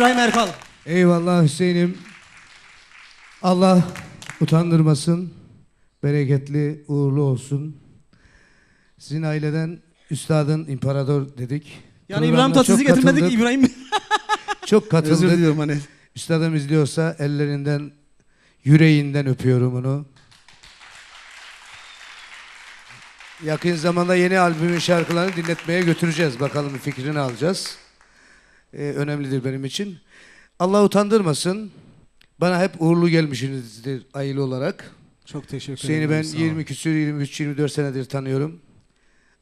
İbrahim Erkal. Eyvallah Hüseyin'im. Allah utandırmasın. Bereketli, uğurlu olsun. Sizin aileden üstadın imparator dedik. Yani İbrahim Programına Tatlıses'i getirmedik İbrahim. Çok Özür katıldık. diliyorum hani. Üstadım izliyorsa ellerinden, yüreğinden öpüyorum onu. Yakın zamanda yeni albümün şarkılarını dinletmeye götüreceğiz. Bakalım fikrini alacağız. Ee, önemlidir benim için. Allah utandırmasın. Bana hep uğurlu gelmişsinizdir aile olarak. Çok teşekkür Hüseyin'i ederim. ben sağ ol. 20 küsür, 23, 24 senedir tanıyorum.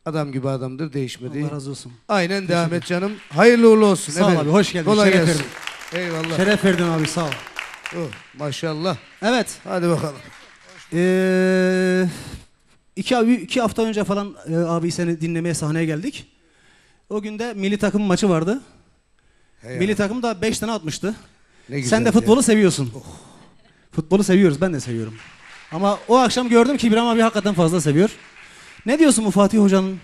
Adam gibi adamdır, değişmedi. Allah razı olsun. Aynen devam et canım. Hayırlı uğurlu olsun. Sağ ol abi, hoş geldin. Kolay Şeref gelsin. verdin. Eyvallah. Şeref verdin abi sağ ol. Oh, maşallah. Evet. Hadi bakalım. Ee, iki, iki hafta önce falan e, abi seni dinlemeye sahneye geldik. O gün de milli takım maçı vardı. Hey milli takım da 5 tane atmıştı. ne Sen de güzel futbolu ya. seviyorsun. Futbolu seviyoruz. Ben de seviyorum. Ama o akşam gördüm ki İbrahim abi hakikaten fazla seviyor. Ne diyorsun bu Fatih Hoca'nın?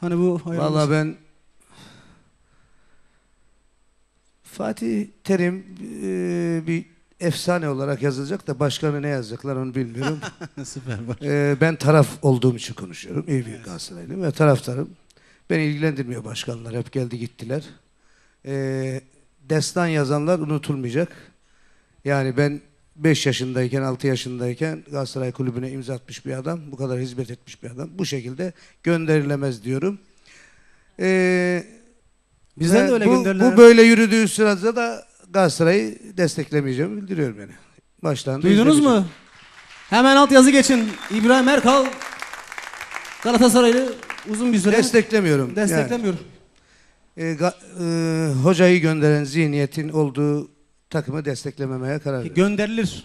Hani bu Vallahi ben Fatih Terim e, bir efsane olarak yazılacak da başkanı ne yazacaklar onu bilmiyorum. Süper. E, ben taraf olduğum için konuşuyorum. İyi bir Galatasaraylıyım ve taraftarım. Beni ilgilendirmiyor başkanlar. Hep geldi gittiler. E, destan yazanlar unutulmayacak. Yani ben 5 yaşındayken, 6 yaşındayken Galatasaray Kulübü'ne imza atmış bir adam. Bu kadar hizmet etmiş bir adam. Bu şekilde gönderilemez diyorum. Ee, Bizden de öyle bu. Bu böyle yürüdüğü sırada da Galatasaray'ı desteklemeyeceğimi bildiriyorum yani. Baştan Duydunuz mu? Hemen alt yazı geçin. İbrahim Erkal Galatasaraylı uzun bir süre Desteklemiyorum. desteklemiyor. Yani, e, ga- e, hocayı gönderen zihniyetin olduğu takımı desteklememeye karar verdim. Gönderilir.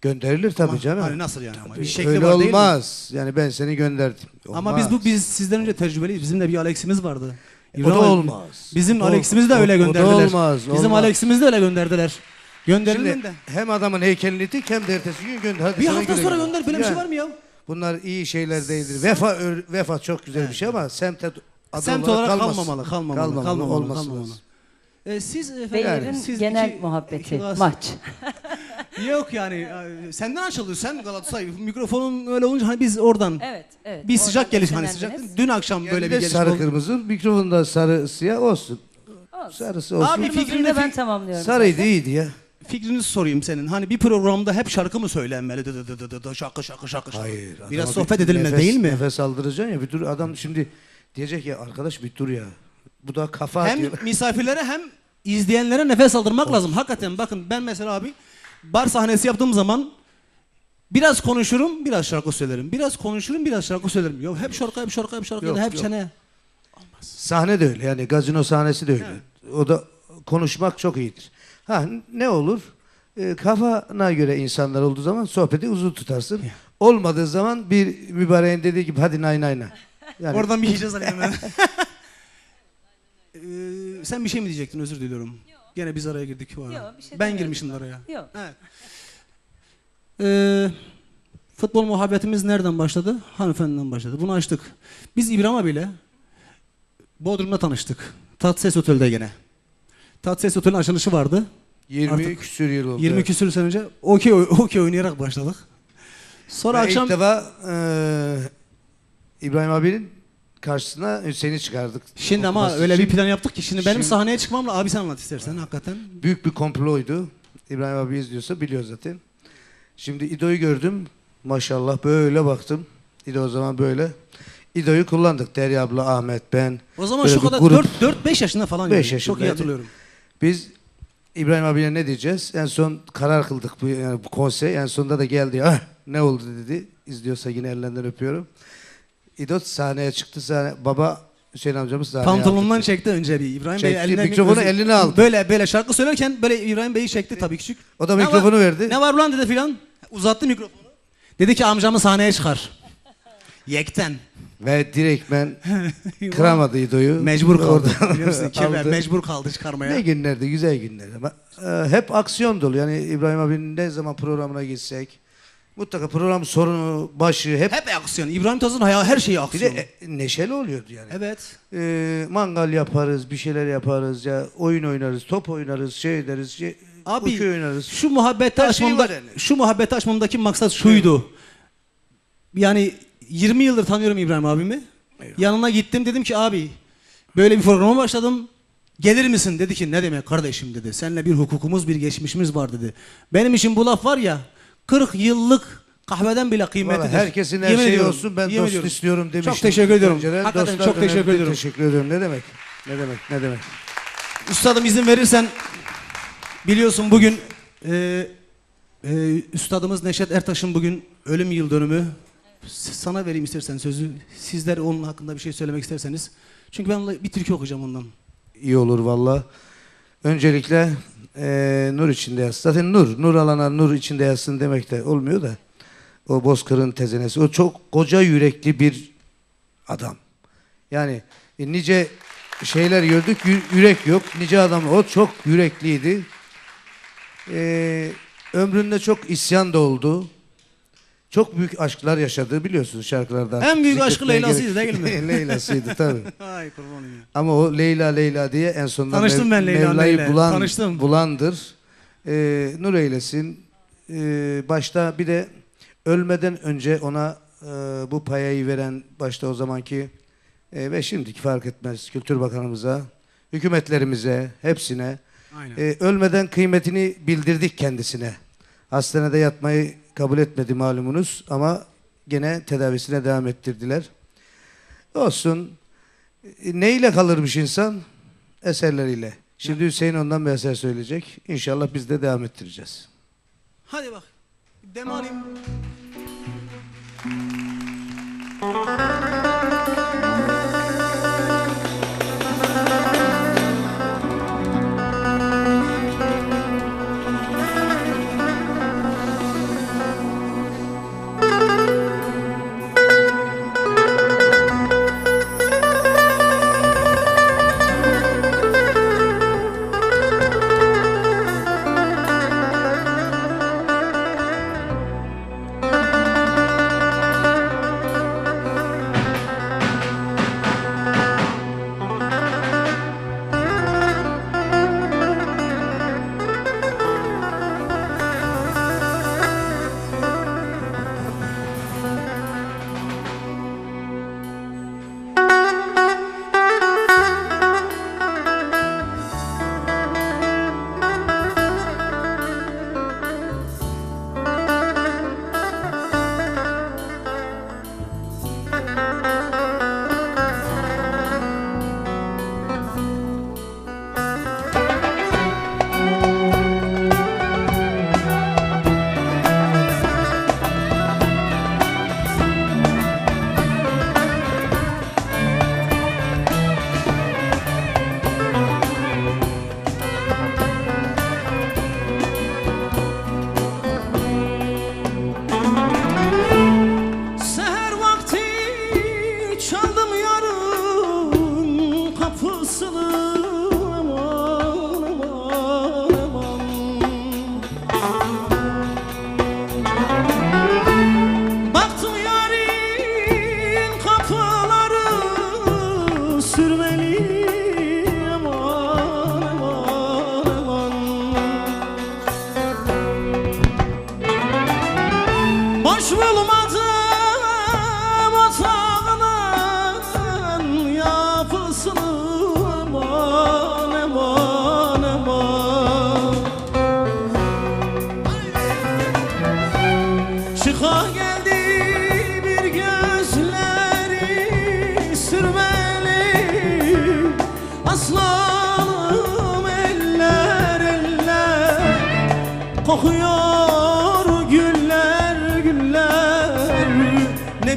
Gönderilir tabii Ama canım. Hani nasıl yani ama bir şekli Öyle var değil mi? olmaz. Yani ben seni gönderdim. Ama biz bu biz sizden önce tecrübeliyiz. Bizim de bir Alex'imiz vardı. o İbrahim da abi, olmaz. Bizim O- Alex'imizi de o- öyle o da gönderdiler. olmaz, Bizim olmaz. Alex'imizi de öyle gönderdiler. Gönderilmedi Şimdi de. hem adamın heykelini dik hem de ertesi gün gönder. Hadi Bir sana hafta güle sonra güle. gönder. Böyle bir şey Yani var mı ya? Bunlar iyi şeyler değildir. Vefa ör- vefa çok güzel bir şey ama semte adı Semt olarak kalmaz. kalmamalı, kalmamalı, Kalmamalı, kalmamalı, olması kalmamalı. lazım. Ee, siz efendim, Beylerin siz genel iki- muhabbeti, iki maç. Yok yani e, senden açılıyor sen Galatasaray mikrofonun öyle olunca hani biz oradan Evet, evet. bir sıcak geliş hani sıcak dün akşam böyle Böyle bir gelişme sarı oldu. kırmızı, mikrofon da sarı siyah olsun. Olsun. Sarısı olsun. Abi, fikrini ben tamamlıyorum. Sarıydı zaten. iyiydi ya. Fikrini sorayım senin. Hani bir programda hep şarkı mı söylenmeli? Dı dı dı dı dı şarkı şarkı. şarkı. Hayır. Biraz sohbet nefes- değil mi? Nefes aldıracaksın ya bir dur adam şimdi diyecek ya arkadaş bir dur ya. Bu da kafa atıyor. Hem misafirlere hem izleyenlere nefes aldırmak lazım. Hakikaten bakın ben mesela abi bar sahnesi yaptığım zaman biraz konuşurum, biraz şarkı söylerim. Biraz konuşurum, biraz şarkı söylerim. Yok hep şarkı, hep şarkı, hep şarkı, Yok, hep yok. çene. Sahne de öyle yani gazino sahnesi de öyle. O da konuşmak çok iyidir. Ha ne olur? Ee, kafana göre insanlar olduğu zaman sohbeti uzun tutarsın. Olmadığı zaman bir mübareğin dediği gibi hadi nay nay nay. Yani Oradan bir icaz alayım hemen. Ee, sen bir şey mi diyecektin? Özür diliyorum. Gene biz araya girdik. bu arada. Yok, bir şey ben girmişim araya. Yok. Evet. Ee, futbol muhabbetimiz nereden başladı? Hanımefendiden başladı. Bunu açtık. Biz İbrahim abiyle Bodrum'da tanıştık. Tatses Otel'de gene. Tatses Otel'in açılışı vardı. 20 Artık küsür yıl oldu. 20 küsür sene önce okey okey oynayarak başladık. Sonra Ben akşam ilk defa eee, İbrahim abinin karşısına Hüseyin'i çıkardık. şimdi ama Okuması öyle bir için. plan yaptık ki şimdi benim Şimdi- sahneye çıkmamla abi sen anlat istersen hakikaten. Büyük bir komploydu. İbrahim abi izliyorsa biliyor zaten. Şimdi İdo'yu gördüm. Maşallah böyle baktım. İdo o zaman böyle. İdo'yu kullandık. Derya abla, Ahmet, ben. O zaman Böyle şu bir kadar grup. 4 5 yaşında falan. Beş yani. Çok iyi yaşındaydı. hatırlıyorum. Biz İbrahim abiye ne diyeceğiz? En son karar kıldık bu, yani bu konsey. En sonunda da geldi. Ah, ne oldu dedi. İzliyorsa yine ellerinden öpüyorum. İdo sahneye çıktı. Sahne, baba Hüseyin amcamız sahneye Pantolonundan aldı. çekti önce bir İbrahim Bey Çekti, eline mikrofonu eline aldı. Böyle böyle şarkı söylerken böyle İbrahim Bey'i çekti tabii küçük. O da Ne mikrofonu var- verdi. Ne var ulan dedi filan. Uzattı mikrofonu. Dedi ki amcamı sahneye çıkar. Yekten. Ve direkt ben kıramadı İdo'yu. Mecbur kaldı. Oradan Biliyor musun? Kemer, aldı. mecbur kaldı çıkarmaya. Ne günlerdi, güzel günlerdi. Ama e, hep aksiyon dolu. Yani İbrahim abinin ne zaman programına gitsek Mutlaka program sorunu, başı hep, Hep aksiyon. İbrahim Toz'un hayal her şeyi bir aksiyon. de e, neşeli oluyordu yani. Evet. Ee, mangal yaparız, bir şeyler yaparız ya oyun oynarız, top oynarız, şey ederiz, şey, Abi okey oynarız. şu muhabbeti Her şey açmamda var yani. şu muhabbeti açmamdaki maksat şuydu. Yani 20 yıldır tanıyorum İbrahim abimi. Yanına gittim dedim ki abi böyle bir programa başladım. Gelir misin? Dedi ki ne demek kardeşim dedi. Seninle bir hukukumuz bir geçmişimiz var dedi. Benim için bu laf var ya 40 yıllık kahveden bile kıymetlidir. Vallahi herkesin her Yemin şeyi ediyorum, olsun ben yemin dost ediyorum. istiyorum demiştim. Çok teşekkür ediyorum. Önceden Hakikaten dostlar çok teşekkür önemli. ediyorum. Teşekkür ediyorum. Ne demek? Ne demek? Ne demek? Üstadım izin verirsen biliyorsun bugün e, e, üstadımız Neşet Ertaş'ın bugün ölüm yıl dönümü. S- Sana vereyim istersen sözü. Sizler onun hakkında bir şey söylemek isterseniz. Çünkü ben bir türkü okuyacağım ondan. İyi olur valla. Öncelikle eee, nur içinde yatsın. Zaten nur, nur alana nur içinde yatsın demek de olmuyor da. O Bozkır'ın tezenesi. O çok koca yürekli bir adam. Yani e, nice şeyler gördük, yü- yürek yok. Nice adam. O çok yürekliydi. Eee, ömründe çok isyan da oldu. Çok büyük aşklar yaşadı biliyorsunuz şarkılardan. En büyük aşkı Leyla'sıydı değil mi? Leyla'sıydı tabii. Ay kurban olayım. Ama o Leyla Leyla diye en sonunda Tanıştım ben Leyla Mevla'yı Leyla. bulan, Tanıştım. bulandır. Ee, nur eylesin. Ee, başta bir de ölmeden önce ona e, bu payayı veren başta o zamanki e, ve şimdiki fark etmez Kültür Bakanımıza, hükümetlerimize, hepsine Aynen. e, ölmeden kıymetini bildirdik kendisine. Hastanede yatmayı kabul etmedi malumunuz ama gene tedavisine devam ettirdiler. Olsun. E, Neyle kalırmış insan? Eserleriyle. Şimdi Hüseyin ondan bir eser söyleyecek. İnşallah biz de devam ettireceğiz. Hadi bak. Dem Boş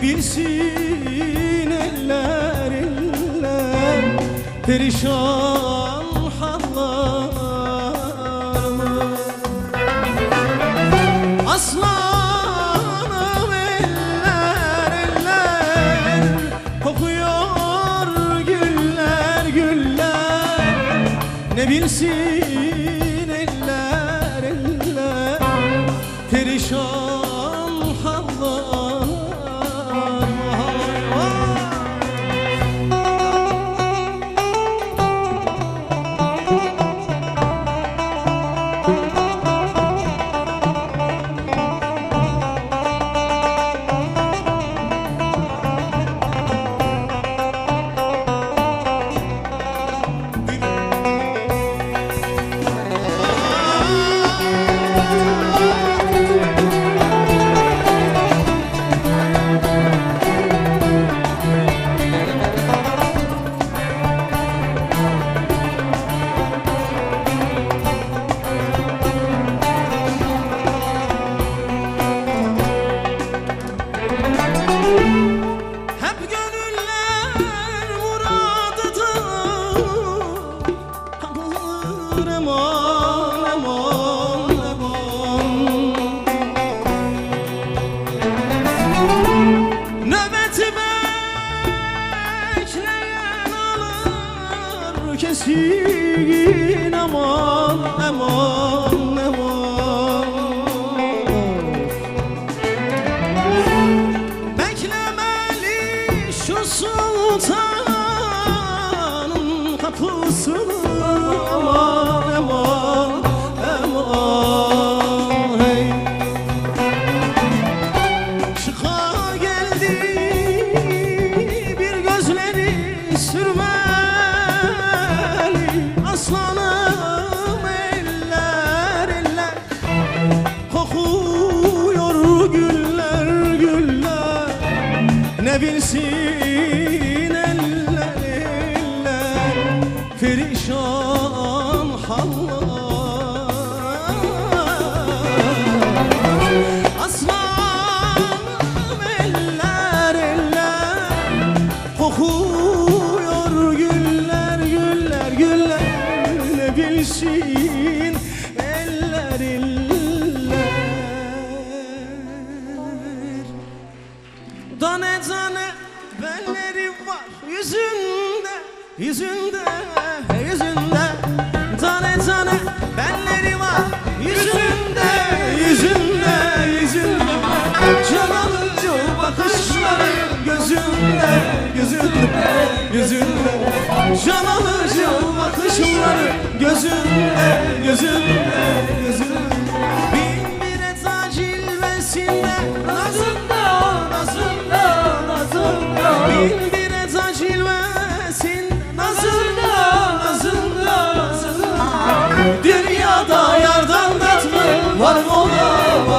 Ne bilsin eller eller Perişan hallarımı Aslanım eller eller Kokuyor güller güller. Ne bilsin kesin aman aman. sevilsin Can alıcı bakışları gözünde, gözünde, gözünde Can alıcı bakışları gözünde, gözünde, gözünde Bin bir eta cilvesinde nazında, nazında, nazında Bin bir eta cilvesin nazında, nazında, nazında Dünyada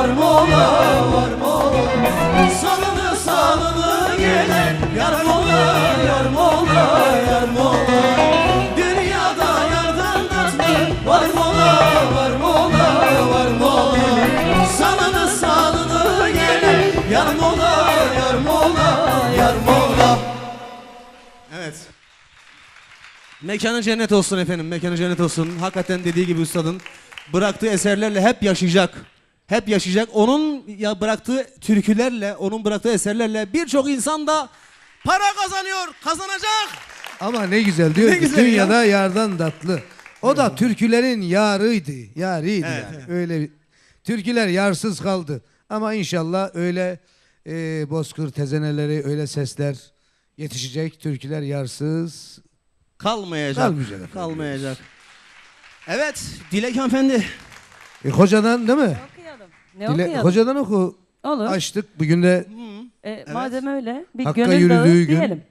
var mı ola, var mı ola Salını salını gelen yar mı ola, yar mı ola, yar mı ola Dünyada yardan tatlı var mı ola, var mı ola, var mı ola Salını salını gelen yar mı ola, yar mı ola, yar mı ola Evet. Mekanı cennet olsun efendim, mekanı cennet olsun. Hakikaten dediği gibi üstadın bıraktığı eserlerle hep yaşayacak. Hep yaşayacak. Onun ya bıraktığı türkülerle, onun bıraktığı eserlerle birçok insan da para kazanıyor, kazanacak. Ama ne güzel diyor Ne ki güzel ya. dünyada yardan tatlı. O da türkülerin yarıydı. Yarıydı Evet, yani. Öyle bir- türküler yarsız kaldı. Ama inşallah öyle e, bozkır tezeneleri öyle sesler yetişecek. Türküler yarsız. Kalmayacak. Kalmayacak. Kalmayacak. Evet, Dilek hanımefendi. E, hocadan değil mi? Ne Dile- okuyalım? hocadan oku. Olur. Açtık. Bugün de E, Madem öyle bir Hakka gönül dağı yürüdüğü gün. diyelim.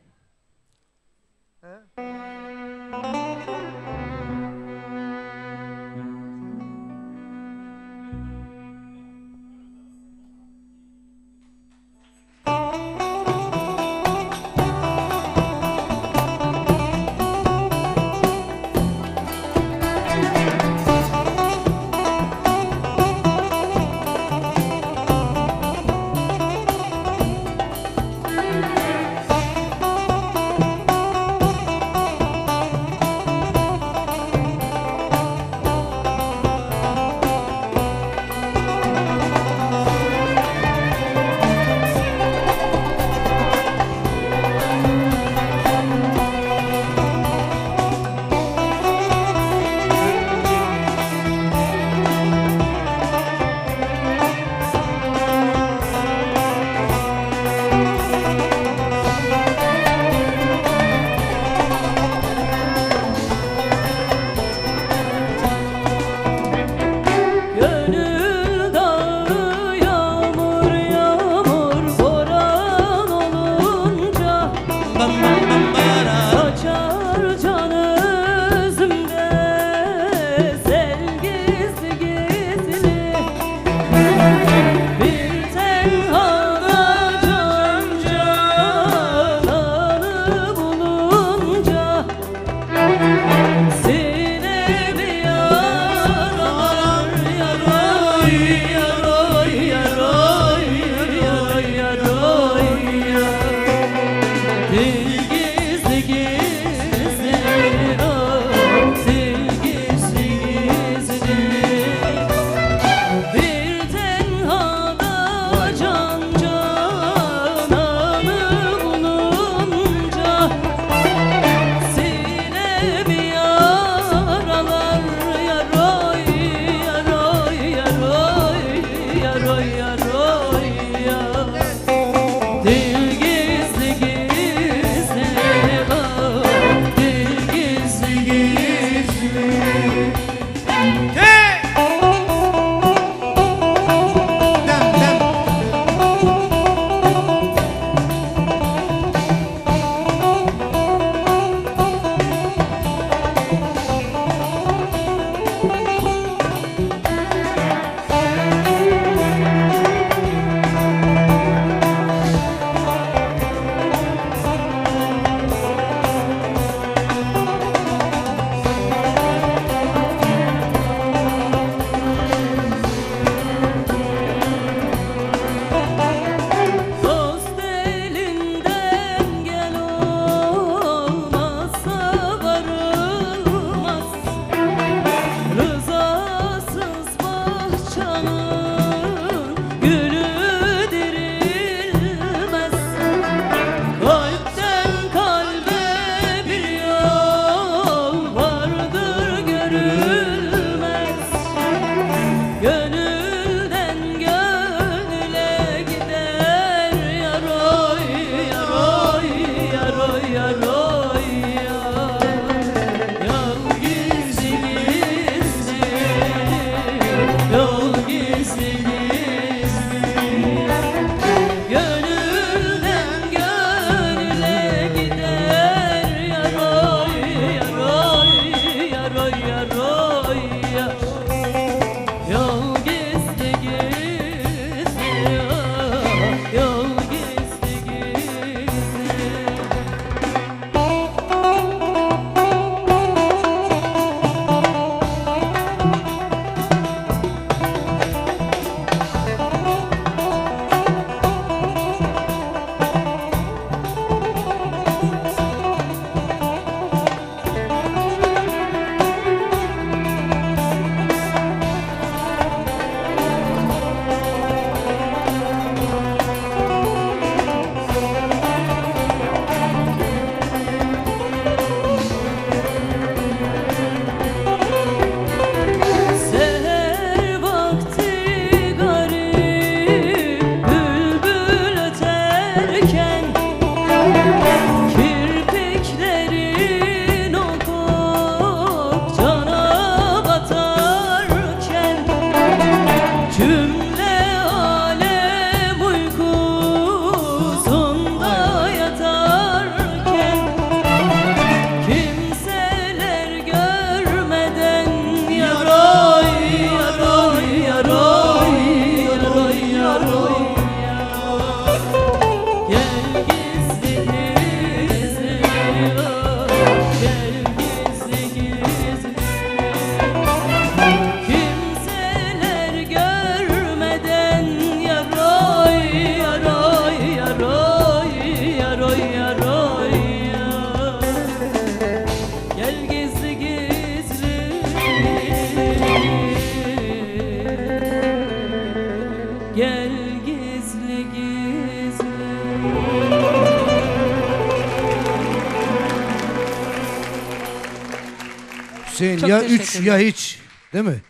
Ya üç ya hiç. Değil mi?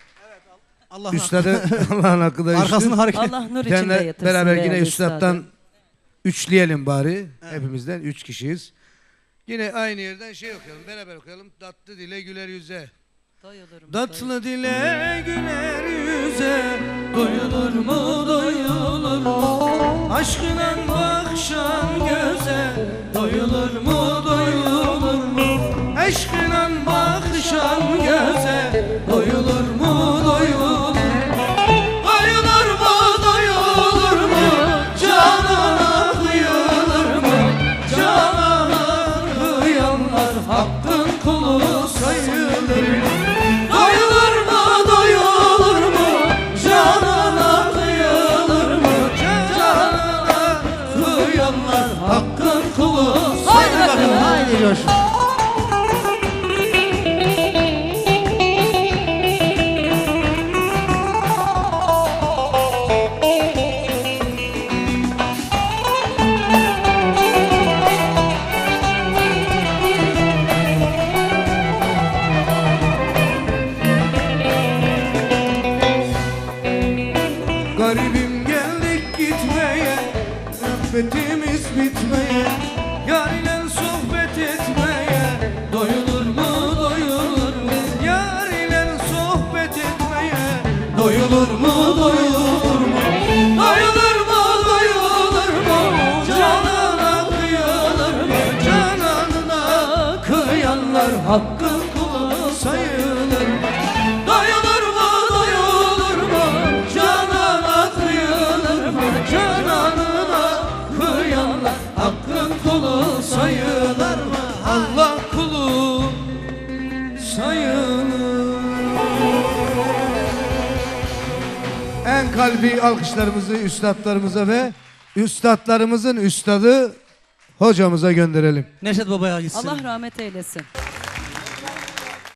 Allah Üstadı Allah'ın hakkı da arkasını hareket. Allah nur içinde yatırsın beraber yine değerli üçleyelim bari. Hepimizden üç kişiyiz. Yine aynı yerden şey okuyalım. Beraber okuyalım. Tatlı dile güler yüze. Doyulur mu, Tatlı dile güler yüze Doyulur mu doyulur mu Aşkına bakşan göze Doyulur mu bakşan göze Doyulur mu doyulur? Doyulur mu doyulur mu? Canana kıyılır mı? Canana kıyanlar Hakkın kulu sayılır mı? Doyulur mu doyulur mu? Canana kıyılır mı? Canana kıyanlar Hakkın kulu Haydi bakalım. Haydi coşun. Doyulur mu doyulur mu? Doyulur mu doyulur mu? Canana kıyılır mı? Cananına kıyanlar Hakkın kalbi alkışlarımızı üstadlarımıza ve üstadlarımızın üstadı hocamıza gönderelim. Neşet Baba'ya gitsin. Allah rahmet eylesin.